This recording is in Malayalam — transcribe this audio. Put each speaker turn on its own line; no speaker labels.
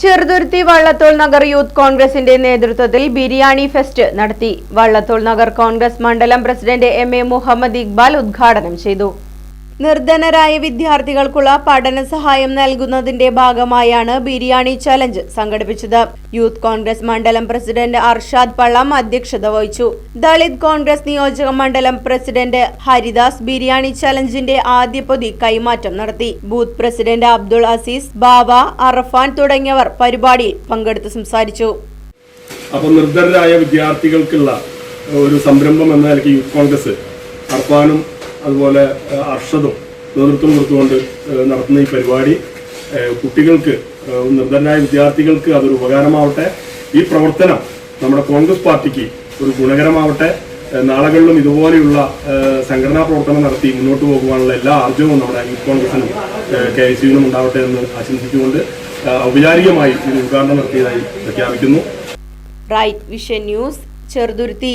Cheruthuruthy Vallathol Nagar youth കോൺഗ്രസിന്റെ നേതൃത്വത്തിൽ ബിരിയാണി ഫെസ്റ്റ് നടത്തി. വള്ളത്തോൾ നഗർ കോൺഗ്രസ് മണ്ഡലം president M A Muhammad Iqbal ഉദ്ഘാടനം ചെയ്തു. നിർധനരായ വിദ്യാർത്ഥികൾക്കുള്ള പഠന സഹായം നൽകുന്നതിന്റെ ഭാഗമായാണ് ബിരിയാണി ചലഞ്ച് സംഘടിപ്പിച്ചത്. യൂത്ത് കോൺഗ്രസ് മണ്ഡലം പ്രസിഡന്റ് അർഷാദ് പള്ളം അധ്യക്ഷത വഹിച്ചു. ദളിത് കോൺഗ്രസ് നിയോജക മണ്ഡലം പ്രസിഡന്റ് ഹരിദാസ് ബിരിയാണി ചലഞ്ചിന്റെ ആദ്യ പൊതി കൈമാറ്റം നടത്തി. ബൂത്ത് പ്രസിഡന്റ് അബ്ദുൾ അസീസ് ബാബ അറഫാൻ തുടങ്ങിയവർ പരിപാടിയിൽ പങ്കെടുത്ത് സംസാരിച്ചു.
അപ്പോൾ നിർദ്ധരായ വിദ്യാർത്ഥികൾക്കുള്ള ഒരു സംരംഭം എന്ന നിലയ്ക്ക് യൂത്ത് കോൺഗ്രസ് അർഫാനും അതുപോലെ അർഷദും നേതൃത്വം കൊടുത്തുകൊണ്ട് നടത്തുന്ന ഈ പരിപാടി കുട്ടികൾക്ക് നിർദ്ധനായ വിദ്യാർത്ഥികൾക്ക് അതൊരു ഉപകാരമാവട്ടെ. ഈ പ്രവർത്തനം നമ്മുടെ കോൺഗ്രസ് പാർട്ടിക്ക് ഒരു ഗുണകരമാവട്ടെ. നാളുകളിലും ഇതുപോലെയുള്ള സംഘടനാ പ്രവർത്തനം നടത്തി മുന്നോട്ട് പോകുവാനുള്ള എല്ലാ ആർജവും നമ്മുടെ യൂത്ത് കോൺഗ്രസിനും കെ എസ് യുവിനും ഉണ്ടാവട്ടെ എന്ന് ആശംസിച്ചുകൊണ്ട് ഔപചാരികമായി ഇത് ഉദ്ഘാടനം നടത്തിയതായി പ്രഖ്യാപിക്കുന്നു.
Right vision news Cheruthuruthy.